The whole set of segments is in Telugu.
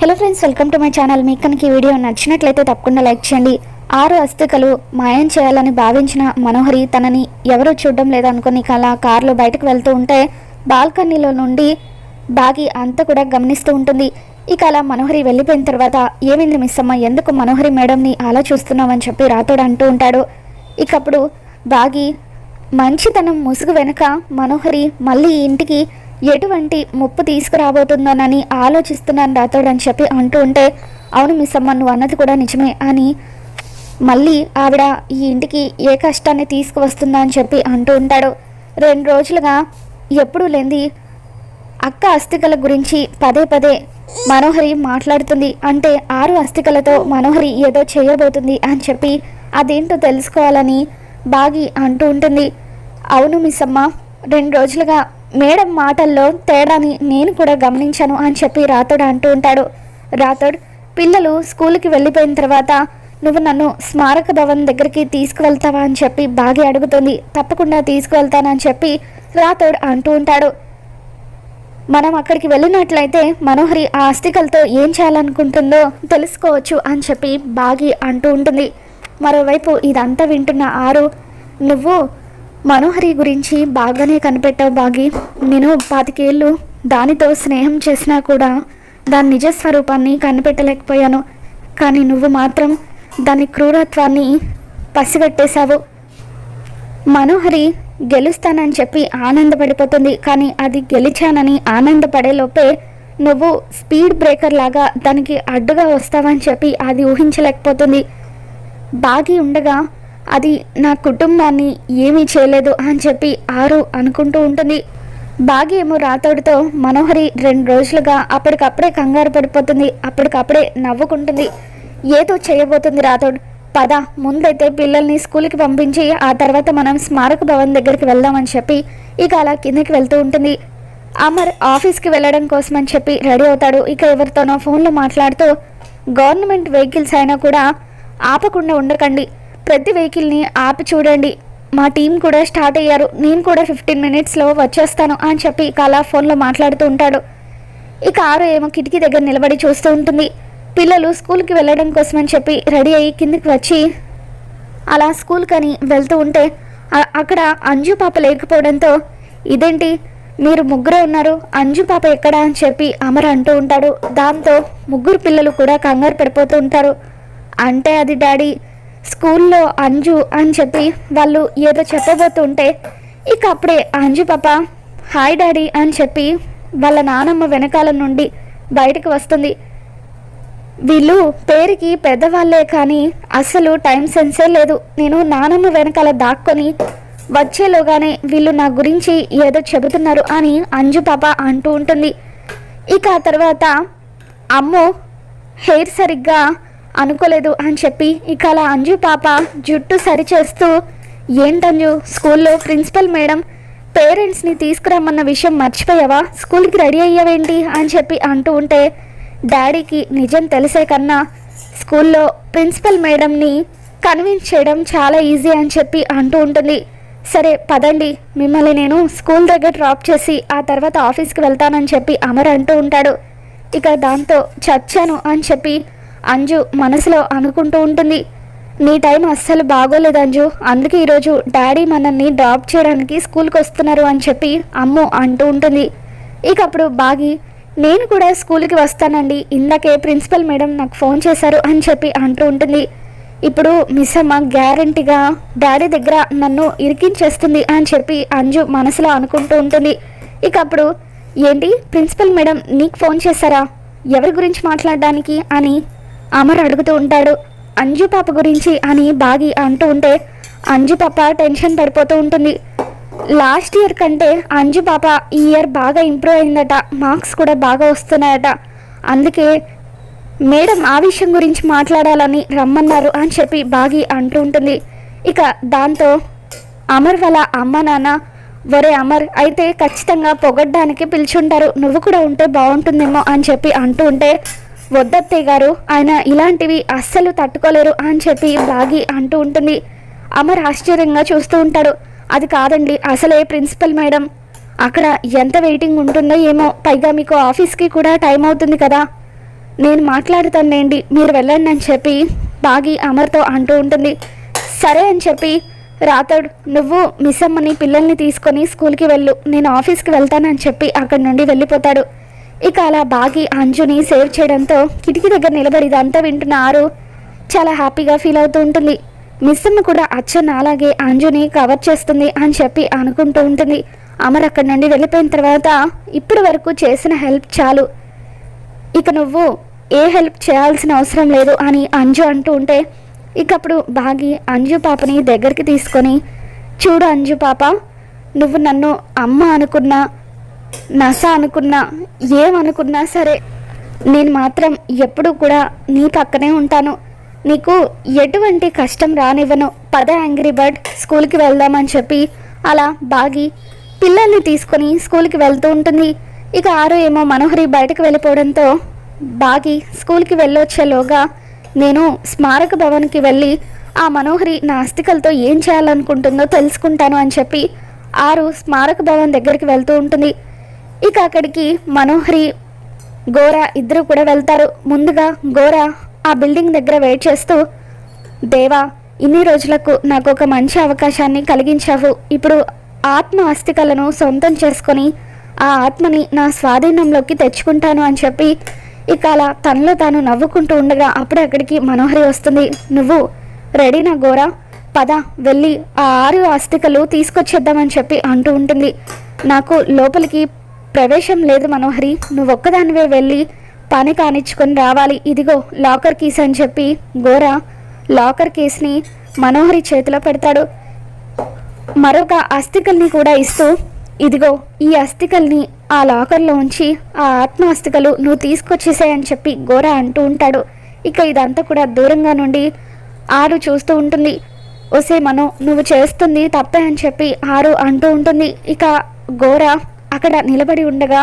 Hello friends welcome to my channel మీకు కనుక ఈ వీడియో నచ్చినట్లయితే తప్పకుండా లైక్ చేయండి. ఆరు అస్థికలు మాయం చేయాలని భావించిన మనోహరి తనని ఎవరూ చూడడం లేదనుకుని అలా కారులో బయటకు వెళ్తూ ఉంటే బాల్కనీలో నుండి బాగి అంతా కూడా గమనిస్తూ ఉంటుంది. ఇక అలా మనోహరి వెళ్ళిపోయిన తర్వాత ఏమైంది మిస్ అమ్మ ఎందుకు మనోహరి మేడంని అలా చూస్తున్నామని చెప్పి రాతోడు అంటూ ఉంటాడు. ఇక అప్పుడు బాగి మంచితనం ముసుగు వెనుక మనోహరి మళ్ళీ ఇంటికి ఎటువంటి ముప్పు తీసుకురాబోతుందోనని ఆలోచిస్తున్నాను రాతోడని చెప్పి అంటూ ఉంటే అవును మిస్ అమ్మ నువ్వు అన్నది కూడా నిజమే అని మళ్ళీ ఆవిడ ఈ ఇంటికి ఏ కష్టాన్ని తీసుకువస్తుందా అని చెప్పి అంటూ ఉంటాడు. రెండు రోజులుగా ఎప్పుడూ లేనిది అక్క అస్థికల గురించి పదే పదే మనోహరి మాట్లాడుతుంది. అంటే ఆరు అస్థికలతో మనోహరి ఏదో చేయబోతుంది అని చెప్పి అదేంటో తెలుసుకోవాలని బాగి అంటూ ఉంటుంది. అవును మిస్ అమ్మ రెండు రోజులుగా మేడం మాటల్లో తేడాని నేను కూడా గమనించాను అని చెప్పి రాతోడు అంటూ ఉంటాడు. రాతోడ్ పిల్లలు స్కూల్కి వెళ్ళిపోయిన తర్వాత నువ్వు నన్ను స్మారక భవన్ దగ్గరికి తీసుకువెళ్తావా అని చెప్పి బాగా అడుగుతుంది. తప్పకుండా తీసుకువెళ్తానని చెప్పి రాథోడ్ అంటూ ఉంటాడు. మనం అక్కడికి వెళ్ళినట్లయితే మనోహరి ఆ అస్థికలతో ఏం చేయాలనుకుంటుందో తెలుసుకోవచ్చు అని చెప్పి బాగి అంటూ ఉంటుంది. మరోవైపు ఇదంతా వింటున్న ఆరు నువ్వు మనోహరి గురించి బాగానే కనిపెట్టావు బాగి. నేను పాతికేళ్ళు దానితో స్నేహం చేసినా కూడా దాని నిజ స్వరూపాన్ని కనిపెట్టలేకపోయాను. కానీ నువ్వు మాత్రం దాని క్రూరత్వాన్ని పసిగట్టేశావు. మనోహరి గెలుస్తానని చెప్పి ఆనందపడిపోతుంది. కానీ అది గెలిచానని ఆనందపడేలోపే నువ్వు స్పీడ్ బ్రేకర్ లాగా దానికి అడ్డుగా వస్తావని చెప్పి అది ఊహించలేకపోతుంది. బాగి ఉండగా అది నా కుటుంబాన్ని ఏమీ చేయలేదు అని చెప్పి ఆరు అనుకుంటూ ఉంటుంది. బాగి ఏమో రాతోడితో మనోహరి రెండు రోజులుగా అప్పటికప్పుడే కంగారు పడిపోతుంది. అప్పటికప్పుడే నవ్వుకుంటుంది. ఏదో చేయబోతుంది రాతోడు. పద ముందైతే పిల్లల్ని స్కూల్కి పంపించి ఆ తర్వాత మనం స్మారక భవన్ దగ్గరికి వెళ్దామని చెప్పి ఇక అలా కిందకి వెళ్తూ ఉంటుంది. అమర్ ఆఫీస్కి వెళ్ళడం కోసం అని చెప్పి రెడీ అవుతాడు. ఇక ఎవరితోనో ఫోన్లో మాట్లాడుతూ గవర్నమెంట్ వెహికల్స్ అయినా కూడా ఆపకుండా ఉండకండి. ప్రతి వెహికల్ని ఆపి చూడండి. మా టీం కూడా స్టార్ట్ అయ్యారు. నేను కూడా ఫిఫ్టీన్ మినిట్స్లో వచ్చేస్తాను అని చెప్పి ఇక అలా ఫోన్లో మాట్లాడుతూ ఉంటాడు. ఈ కారు ఏమో కిటికీ దగ్గర నిలబడి చూస్తూ ఉంటుంది. పిల్లలు స్కూల్కి వెళ్ళడం కోసమని చెప్పి రెడీ అయ్యి కిందికి వచ్చి అలా స్కూల్కని వెళ్తూ ఉంటే అక్కడ అంజు పాప లేకపోవడంతో ఇదేంటి? మీరు ముగ్గురే ఉన్నారు. అంజు పాప ఎక్కడా? అని చెప్పి అమర్ అంటూ ఉంటాడు. దాంతో ముగ్గురు పిల్లలు కూడా కంగారు పడిపోతూ ఉంటారు. అంటే అది డాడీ స్కూల్లో అంజు అని చెప్పి వాళ్ళు ఏదో చెప్పబోతుంటే ఇక అప్పుడే అంజు పాప హాయ్ డాడీ అని చెప్పి వాళ్ళ నానమ్మ వెనకాల నుండి బయటకు వస్తుంది. వీళ్ళు పేరుకి పెద్దవాళ్ళే కానీ అసలు టైం సెన్సే లేదు. నేను నానమ్మ వెనకాల దాక్కొని వచ్చేలోగానే వీళ్ళు నా గురించి ఏదో చెబుతున్నారు అని అంజు పాప అంటూ ఉంటుంది. ఇక ఆ తర్వాత అమ్మో హెయిర్ సరిగ్గా అనుకోలేదు అని చెప్పి ఇక అలా అంజు పాప జుట్టు సరిచేస్తూ ఏంటంజు స్కూల్లో ప్రిన్సిపల్ మేడం పేరెంట్స్ని తీసుకురమ్మన్న విషయం మర్చిపోయావా? స్కూల్కి రెడీ అయ్యావేంటి? అని చెప్పి అంటూ ఉంటే డాడీకి నిజం తెలిసే కన్నా స్కూల్లో ప్రిన్సిపల్ మేడంని కన్విన్స్ చేయడం చాలా ఈజీ అని చెప్పి అంటూ ఉంటుంది. సరే పదండి. మిమ్మల్ని నేను స్కూల్ దగ్గర డ్రాప్ చేసి ఆ తర్వాత ఆఫీస్కి వెళ్తానని చెప్పి అమర్ అంటూ ఉంటాడు. ఇక దాంతో చచ్చాను అని చెప్పి అంజు మనసులో అనుకుంటూ ఉంటుంది. నీ టైం అస్సలు బాగోలేదు అంజు. అందుకే ఈరోజు డాడీ మనల్ని డ్రాప్ చేయడానికి స్కూల్కి వస్తున్నారు అని చెప్పి అమ్ము అంటూ ఉంటుంది. ఇక అప్పుడు బాగి నేను కూడా స్కూల్కి వస్తానండి. ఇందాకే ప్రిన్సిపల్ మేడం నాకు ఫోన్ చేశారు అని చెప్పి అంటూ ఉంటుంది. ఇప్పుడు మిస్ అమ్మ గ్యారంటీగా డాడీ దగ్గర నన్ను ఇరికించేస్తుంది అని చెప్పి అంజు మనసులో అనుకుంటూ ఉంటుంది. ఇక అప్పుడు ఏంటి ప్రిన్సిపల్ మేడం నీకు ఫోన్ చేశారా? ఎవరి గురించి మాట్లాడడానికి? అని అమర్ అడుగుతూ ఉంటాడు. అంజు పాప గురించి అని బాగి అంటూ ఉంటే అంజు పాప టెన్షన్ పడిపోతూ ఉంటుంది. లాస్ట్ ఇయర్ కంటే అంజు పాప ఈ ఇయర్ బాగా ఇంప్రూవ్ అయిందట. మార్క్స్ కూడా బాగా వస్తున్నాయట. అందుకే మేడం ఆ విషయం గురించి మాట్లాడాలని రమ్మన్నారు అని చెప్పి బాగి అంటూ ఉంటుంది. ఇక దాంతో అమర్ వాళ్ళ అమ్మ నాన్న ఒరే అమర్ అయితే ఖచ్చితంగా పొగడ్డానికి పిలిచుంటారు. నువ్వు కూడా ఉంటే బాగుంటుందేమో అని చెప్పి అంటూ ఉంటే వద్దత్తయ్య గారు ఆయన ఇలాంటివి అస్సలు తట్టుకోలేరు అని చెప్పి బాగి అంటూ ఉంటుంది. అమర్ ఆశ్చర్యంగా చూస్తూ ఉంటాడు. అది కాదండి అసలే ప్రిన్సిపల్ మేడం. అక్కడ ఎంత వెయిటింగ్ ఉంటుందో ఏమో పైగా మీకు ఆఫీస్కి కూడా టైం అవుతుంది కదా. నేను మాట్లాడుతానులేండి మీరు వెళ్ళండి అని చెప్పి బాగి అమర్తో అంటూ ఉంటుంది. సరే అని చెప్పి రాతోడు నువ్వు మిస్ అమ్మని పిల్లల్ని తీసుకొని స్కూల్కి వెళ్ళు నేను ఆఫీస్కి వెళ్తానని చెప్పి అక్కడి నుండి వెళ్ళిపోతాడు. ఇక అలా బాగి అంజుని సేవ్ చేయడంతో కిటికీ దగ్గర నిలబడి ఇదంతా వింటున్న ఆరు చాలా హ్యాపీగా ఫీల్ అవుతూ ఉంటుంది. మిస్ కూడా అచ్చన్న అలాగే అంజుని కవర్ చేస్తుంది అని చెప్పి అనుకుంటూ ఉంటుంది. అమర్ అక్కడి నుండి వెళ్ళిపోయిన తర్వాత ఇప్పటి వరకు చేసిన హెల్ప్ చాలు. ఇక నువ్వు ఏ హెల్ప్ చేయాల్సిన అవసరం లేదు అని అంజు అంటూ ఉంటే ఇక అప్పుడు బాగి అంజు పాపని దగ్గరికి తీసుకొని చూడు అంజు పాప నువ్వు నన్ను అమ్మ అనుకున్నా నస అనుకున్నా ఏమనుకున్నా సరే నేను మాత్రం ఎప్పుడూ కూడా నీ పక్కనే ఉంటాను. నీకు ఎటువంటి కష్టం రానివ్వను. పద యాంగ్రీ బర్డ్ స్కూల్కి వెళ్దామని చెప్పి అలా బాగి పిల్లల్ని తీసుకొని స్కూల్కి వెళ్తూ ఉంటుంది. ఇక ఆరు ఏమో మనోహరి బయటకు వెళ్ళిపోవడంతో బాగి స్కూల్కి వెళ్ళొచ్చేలోగా నేను స్మారక భవన్కి వెళ్ళి ఆ మనోహరి నా అస్థికలతో ఏం చేయాలనుకుంటుందో తెలుసుకుంటాను అని చెప్పి ఆరు స్మారక భవన్ దగ్గరికి వెళ్తూ ఉంటుంది. ఇక అక్కడికి మనోహరి గోరా ఇద్దరు కూడా వెళ్తారు. ముందుగా గోరా ఆ బిల్డింగ్ దగ్గర వెయిట్ చేస్తూ దేవా ఇన్ని రోజులకు నాకు ఒక మంచి అవకాశాన్ని కలిగించావు. ఇప్పుడు ఆత్మ అస్థికలను సొంతం చేసుకొని ఆ ఆత్మని నా స్వాధీనంలోకి తెచ్చుకుంటాను అని చెప్పి ఇక అలా తనలో తాను నవ్వుకుంటూ ఉండగా అప్పుడే అక్కడికి మనోహరి వస్తుంది. నువ్వు రెడీనా గోరా? పద వెళ్ళి ఆ ఆరు అస్థికలు తీసుకొచ్చేద్దామని చెప్పి అంటూ ఉంటుంది. నాకు లోపలికి ప్రవేశం లేదు మనోహరి. నువ్వొక్కదానివే వెళ్ళి పని కానిచ్చుకొని రావాలి. ఇదిగో లాకర్ కీస్ అని చెప్పి గోర లాకర్ కేస్ని మనోహరి చేతిలో పెడతాడు. మరొక అస్థికల్ని కూడా ఇస్తూ ఇదిగో ఈ అస్థికల్ని ఆ లాకర్లో ఉంచి ఆ ఆత్మ అస్థికలు నువ్వు తీసుకొచ్చేసాయని చెప్పి గోర అంటూ ఉంటాడు. ఇక ఇదంతా కూడా దూరంగా నుండి ఆరు చూస్తూ ఉంటుంది. ఒసే మనో నువ్వు చేస్తుంది తప్పే అని చెప్పి ఆరు అంటూ ఉంటుంది. ఇక గోర అక్కడ నిలబడి ఉండగా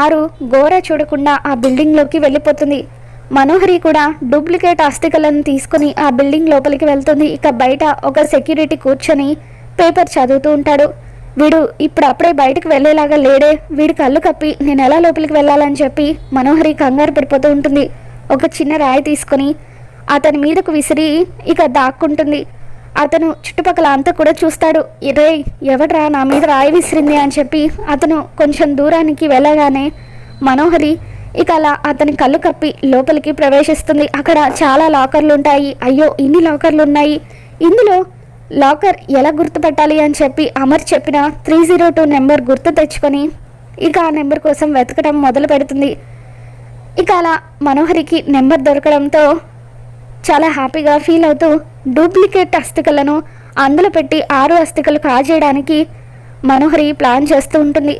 ఆరు గోర చూడకుండా ఆ బిల్డింగ్లోకి వెళ్ళిపోతుంది. మనోహరి కూడా డూప్లికేట్ అస్థికలను తీసుకుని ఆ బిల్డింగ్ లోపలికి వెళ్తుంది. ఇక బయట ఒక సెక్యూరిటీ కూర్చొని పేపర్ చదువుతూ ఉంటాడు. వీడు ఇప్పుడు అప్పుడే బయటకు వెళ్ళేలాగా లేడే. వీడి కళ్ళు కప్పి నేను ఎలా లోపలికి వెళ్ళాలని చెప్పి మనోహరి కంగారు పడిపోతూ ఉంటుంది. ఒక చిన్న రాయి తీసుకొని అతని మీదకు విసిరి ఇక దాక్కుంటుంది. అతను చుట్టుపక్కల అంతా కూడా చూస్తాడు. రే ఎవడ్రా నా మీద రాయి విసిరింది? అని చెప్పి అతను కొంచెం దూరానికి వెళ్ళగానే మనోహరి ఇక అలా అతని కళ్ళు కప్పి లోపలికి ప్రవేశిస్తుంది. అక్కడ చాలా లాకర్లు ఉంటాయి. అయ్యో ఇన్ని లాకర్లు ఉన్నాయి. ఇందులో లాకర్ ఎలా గుర్తుపట్టాలి? అని చెప్పి అమర్ చెప్పిన త్రీ జీరో టూ నెంబర్ గుర్తు తెచ్చుకొని ఇక ఆ నెంబర్ కోసం వెతకడం మొదలు పెడుతుంది ఇక అలా మనోహరికి నెంబర్ దొరకడంతో చాలా హ్యాపీగా ఫీల్ అవుతూ డూప్లికేట్ అస్థికలను అందులో పెట్టి ఆరు అస్థికలు కాజేయడానికి మనోహరి ప్లాన్ చేస్తూ ఉంటుంది.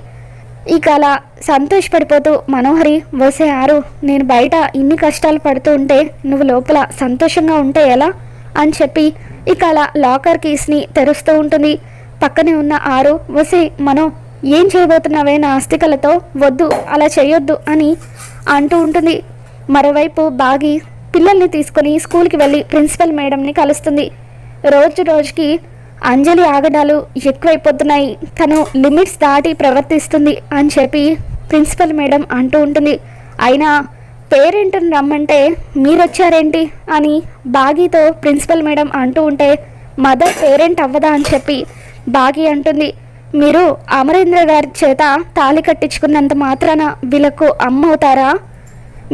ఇక అలా సంతోషపడిపోతూ మనోహరి వసే ఆరు నేను బయట ఇన్ని కష్టాలు పడుతూ ఉంటే నువ్వు లోపల సంతోషంగా ఉంటే ఎలా? అని చెప్పి ఇక అలా లాకర్ కీస్ని తెరుస్తూ ఉంటుంది. పక్కనే ఉన్న ఆరు వసే మనం ఏం చేయబోతున్నావే నా అస్థికలతో? వద్దు అలా చేయొద్దు అని అంటూ ఉంటుంది. మరోవైపు బాగి పిల్లల్ని తీసుకొని స్కూల్కి వెళ్ళి ప్రిన్సిపల్ మేడంని కలుస్తుంది. రోజు రోజుకి అంజలి ఆగడాలు ఎక్కువైపోతున్నాయి. తను లిమిట్స్ దాటి ప్రవర్తిస్తుంది అని చెప్పి ప్రిన్సిపల్ మేడం అంటూ ఉంటుంది. అయినా పేరెంట్ని రమ్మంటే మీరొచ్చారేంటి అని బాగీతో ప్రిన్సిపల్ మేడం అంటూ ఉంటే మదర్ పేరెంట్ అవ్వదా? అని చెప్పి బాగి అంటుంది. మీరు అమరేంద్ర గారి చేత తాళి కట్టించుకున్నంత మాత్రాన వీళ్ళకు అమ్మ అవుతారా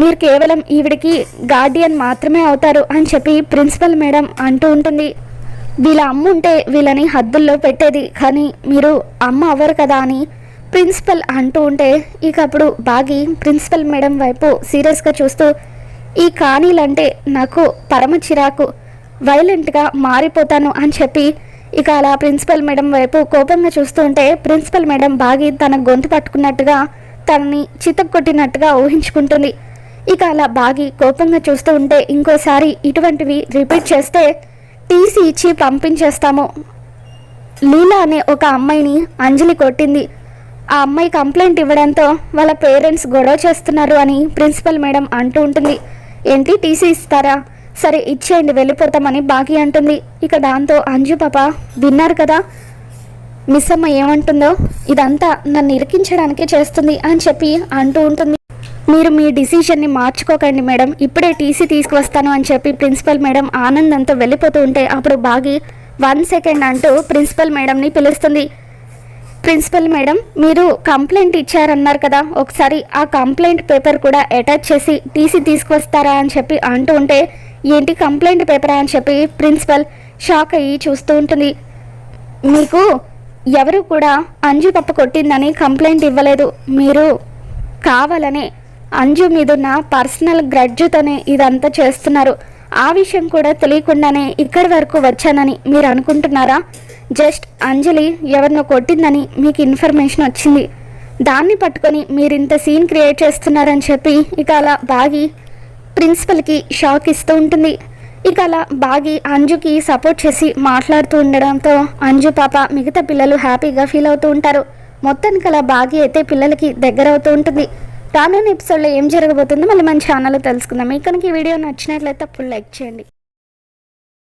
మీరు కేవలం ఈవిడికి గార్డియన్ మాత్రమే అవుతారు అని చెప్పి ప్రిన్సిపల్ మేడం అంటూ ఉంటుంది. వీళ్ళ అమ్మ ఉంటే వీళ్ళని హద్దుల్లో పెట్టేది కానీ మీరు అమ్మ అవ్వరు కదా అని ప్రిన్సిపల్ అంటూ ఉంటే ఇక అప్పుడు బాగి ప్రిన్సిపల్ మేడం వైపు సీరియస్గా చూస్తూ ఈ కానీలంటే నాకు పరమ చిరాకు. వైలెంట్గా మారిపోతాను అని చెప్పి ఇక అలా ప్రిన్సిపల్ మేడం వైపు కోపంగా చూస్తూ ఉంటే ప్రిన్సిపల్ మేడం బాగి తన గొంతు పట్టుకున్నట్టుగా తనని చితక్కొట్టినట్టుగా ఊహించుకుంటుంది. ఇక అలా బాగి కోపంగా చూస్తూ ఉంటే ఇంకోసారి ఇటువంటివి రిపీట్ చేస్తే టీసీ ఇచ్చి పంపించేస్తాము. లీలా అనే ఒక అమ్మాయిని అంజలి కొట్టింది. ఆ అమ్మాయి కంప్లైంట్ ఇవ్వడంతో వాళ్ళ పేరెంట్స్ గొడవ చేస్తున్నారు అని ప్రిన్సిపల్ మేడం అంటూ ఉంటుంది. ఏంటి టీసీ ఇస్తారా? సరే ఇచ్చేయండి వెళ్ళిపోతామని బాగి అంటుంది. ఇక దాంతో అంజు పాప విన్నారు కదా మిస్ అమ్మ ఏమంటుందో ఇదంతా నన్ను ఇరికించడానికే చేస్తుంది అని చెప్పి అంటూ ఉంటుంది. మీరు మీ డిసిషన్ని మార్చుకోకండి మేడం. ఇప్పుడే టీసీ తీసుకువస్తాను అని చెప్పి ప్రిన్సిపల్ మేడం ఆనందంతో వెళ్ళిపోతూ ఉంటే అప్పుడు బాగి వన్ సెకండ్ అంటూ ప్రిన్సిపల్ మేడంని పిలుస్తుంది. ప్రిన్సిపల్ మేడం మీరు కంప్లైంట్ ఇచ్చారన్నారు కదా. ఒకసారి ఆ కంప్లైంట్ పేపర్ కూడా అటాచ్ చేసి టీసీ తీసుకువస్తారా అని చెప్పి అంటూ ఉంటే ఏంటి కంప్లైంట్ పేపరా అని చెప్పి ప్రిన్సిపల్ షాక్ అయ్యి చూస్తూ ఉంటుంది. మీకు ఎవరు కూడా అంజు తప్ప కొట్టిందని కంప్లైంట్ ఇవ్వలేదు. మీరు కావాలని అంజు మీదున్న పర్సనల్ గ్రడ్జుతోనే ఇదంతా చేస్తున్నారు. ఆ విషయం కూడా తెలియకుండానే ఇక్కడి వరకు వచ్చానని మీరు అనుకుంటున్నారా? జస్ట్ అంజలి ఎవరినో కొట్టిందని మీకు ఇన్ఫర్మేషన్ వచ్చింది. దాన్ని పట్టుకొని మీరు ఇంత సీన్ క్రియేట్ చేస్తున్నారని చెప్పి ఇక అలా బాగి ప్రిన్సిపల్కి షాక్ ఇస్తూ ఉంటుంది. ఇక అలా బాగి అంజుకి సపోర్ట్ చేసి మాట్లాడుతూ ఉండడంతో అంజు పాప మిగతా పిల్లలు హ్యాపీగా ఫీల్ అవుతూ ఉంటారు. మొత్తానికి అలా బాగి అయితే పిల్లలకి దగ్గర అవుతూ ఉంటుంది. రానున్న ఎపిసోడ్లో ఏం జరగబోతుందో మళ్ళీ మన ఛానల్లో తెలుసుకుందాం. మీకు కనుక ఈ వీడియో నచ్చినట్లయితే అప్పుడు లైక్ చేయండి.